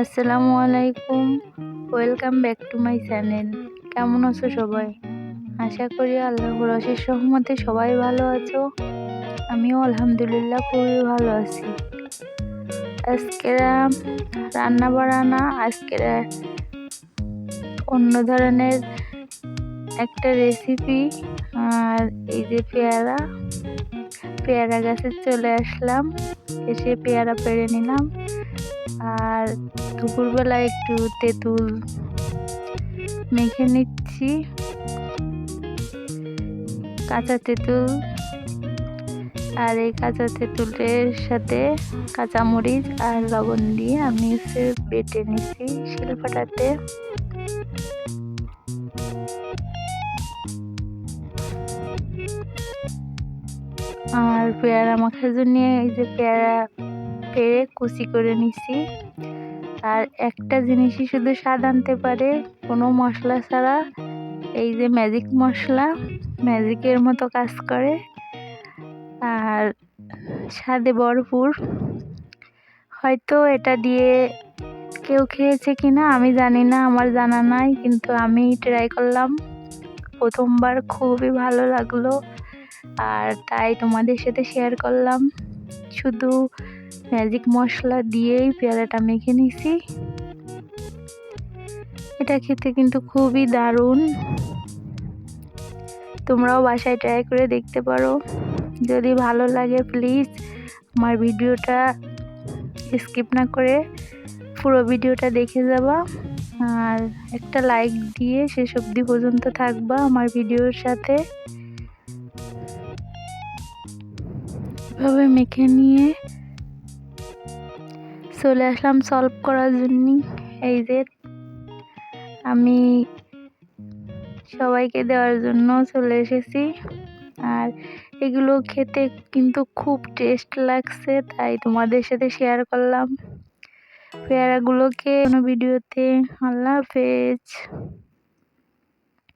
আসসালামু আলাইকুম। Welcome back to my channel কেমন আছো সবাই? আশা করি আল্লাহর অশেষ রহমতে সবাই ভালো আছো। আমিও আলহামদুলিল্লাহ খুবই ভালো আছি। আজকে রান্না বাড়ানা আজকে অন্য ধরনের একটা রেসিপি আর এই যে পেয়ারা পেয়ারা গাছে চলে আসলাম। এসে পেয়ারা পেড়ে নিলাম। আর দুপুরবেলা একটু তেঁতুল মেখে নিচ্ছি। কাঁচা তেঁতুল আর এই কাঁচা তেঁতুলের সাথে কাঁচামরিচ আর লবণ দিয়ে আমি এসে বেটে নিচ্ছি শিলপাটাতে আর পেয়ারা মাখার জন্য এই যে পেয়ারা পেরে কুচি করে নিছি। আর একটা জিনিসই শুধু স্বাদ আনতে পারে, কোনো মশলা ছাড়া। এই যে ম্যাজিক মশলা ম্যাজিকের মতো কাজ করে। আর স্বাদে ভরপুর। হয়তো এটা দিয়ে কেউ খেয়েছে কি না আমি জানি না, আমার জানা নাই, কিন্তু আমি ট্রাই করলাম। প্রথমবার খুবই ভালো লাগল, আর তাই তোমাদের সাথে শেয়ার করলাম। শুধু ম্যাজিক মশলা দিয়েই পেয়ারাটা মেখে নিছি। এটা খেতে কিন্তু খুবই দারুণ। তোমরাও বাসায় ট্রাই করে দেখতে পারো। যদি ভালো লাগে প্লিজ আমার ভিডিওটা স্কিপ না করে পুরো ভিডিওটা দেখে যাবা। আর একটা লাইক দিয়ে শেষ অবধি পর্যন্ত থাকবা আমার ভিডিওর সাথে। এভাবে মেখে নিয়ে চলে আসলাম সলভ করার জন্য এই যে, আমি সবাইকে দেওয়ার জন্য চলে এসেছি। আর এগুলো খেতে কিন্তু খুব টেস্ট লাগছে, তাই তোমাদের সাথে শেয়ার করলাম। পেয়ারাগুলোকে কোনো ভিডিওতে আল্লাহ হাফেজ।